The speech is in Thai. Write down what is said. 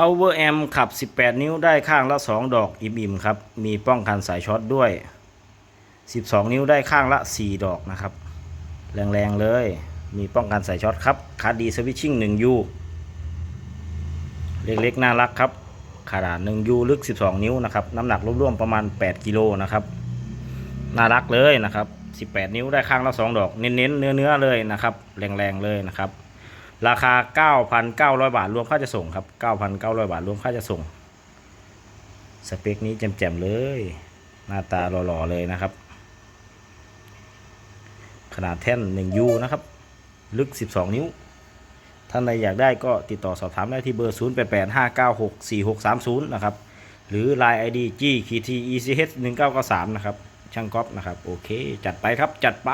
Power Amp ขับ 18 นิ้วได้ข้างละ 2 ดอกอิ่มๆครับ มีป้องกันสายช็อตด้วย 12 นิ้วได้ข้างละ 4 ดอกนะครับ แรงๆเลย มีป้องกันสายช็อตครับคาดีสวิตชิ่ง 1U เล็กๆ น่ารักครับ ขนาด 1U ลึก 12 นิ้วนะครับ น้ำหนักรวมๆประมาณ 8 กิโลนะครับ น่ารักเลยนะครับ 18 นิ้วได้ข้างละ 2 ดอก เน้นๆ เนื้อๆ เลยนะครับ แรงๆ เลยนะครับ ราคา 9,900 บาทรวมค่าจะส่งครับ 9,900 บาทรวมค่าจะส่ง สเปคนี้แจ่มๆเลย หน้าตาหล่อๆเลยนะครับ ขนาดแท่น 1U นะครับ ลึก 12 นิ้ว ท่านใดอยากได้ก็ติดต่อสอบถามได้ที่เบอร์ 0885964630 นะครับ หรือ Line ID GKT ECH 1993 นะครับ ช่างก๊อฟนะครับ โอเค จัดไปครับ จัดไป